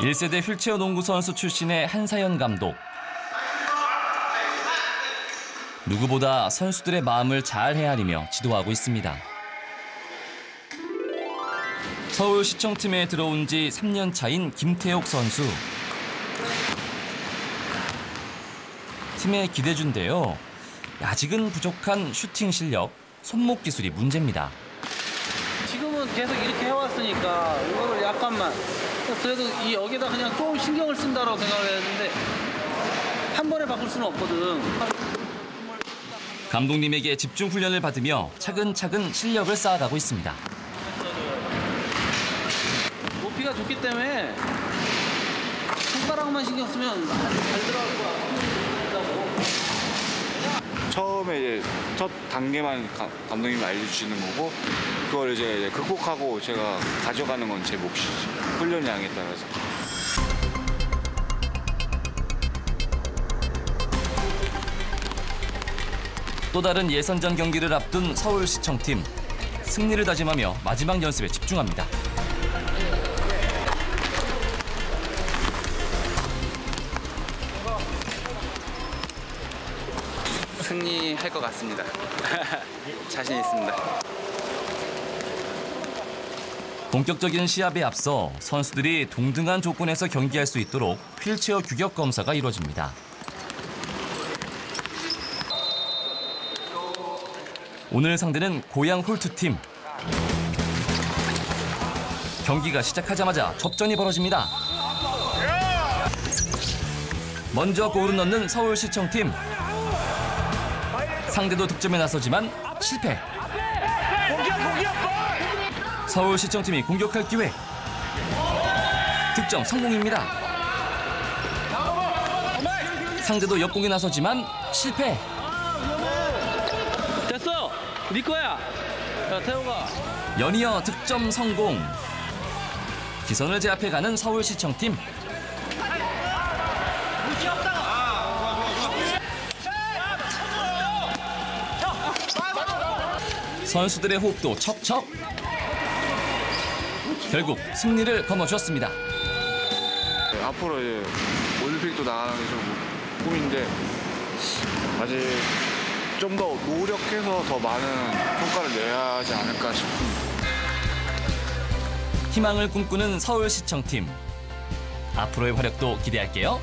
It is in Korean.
1세대 휠체어 농구 선수 출신의 한사연 감독. 누구보다 선수들의 마음을 잘 헤아리며 지도하고 있습니다. 서울시청팀에 들어온 지 3년 차인 김태옥 선수. 팀의 기대준데요. 아직은 부족한 슈팅 실력, 손목 기술이 문제입니다. 지금은 계속 이렇게 해왔으니까 이거를 약간만 그래도 이 여기다 그냥 조금 신경을 쓴다고 생각을 했는데 한 번에 바꿀 수는 없거든. 감독님에게 집중 훈련을 받으며 차근차근 실력을 쌓아가고 있습니다. 높이가 좋기 때문에 손가락만 신경 쓰면 잘 들어갈 거야. 처음에 이제 첫 단계만 가- 감독님이 알려주시는 거고 그걸 이제 극복하고 제가 가져가는 건 제 몫이지 훈련 양에 따라서 또 다른 예선전 경기를 앞둔 서울시청팀. 승리를 다짐하며 마지막 연습에 집중합니다. 승리할 것 같습니다. 자신 있습니다. 본격적인 시합에 앞서 선수들이 동등한 조건에서 경기할 수 있도록 휠체어 규격 검사가 이루어집니다. 오늘 상대는 고양 홀트팀. 경기가 시작하자마자 접전이 벌어집니다. 먼저 골을 넣는 서울시청팀. 상대도 득점에 나서지만 실패. 서울 시청팀이 공격할 기회. 득점 성공입니다. 상대도 역공에 나서지만 실패. 됐어. 네 거야. 야 태호가. 연이어 득점 성공. 기선을 제압해 가는 서울 시청팀. 선수들의 호흡도 척척. 결국 승리를 거머쥐었습니다. 네, 앞으로 이제 올림픽도 나가는 게 좀 꿈인데 아직 좀 더 노력해서 더 많은 성과를 내야 하지 않을까 싶습니다. 희망을 꿈꾸는 서울시청팀. 앞으로의 활약도 기대할게요.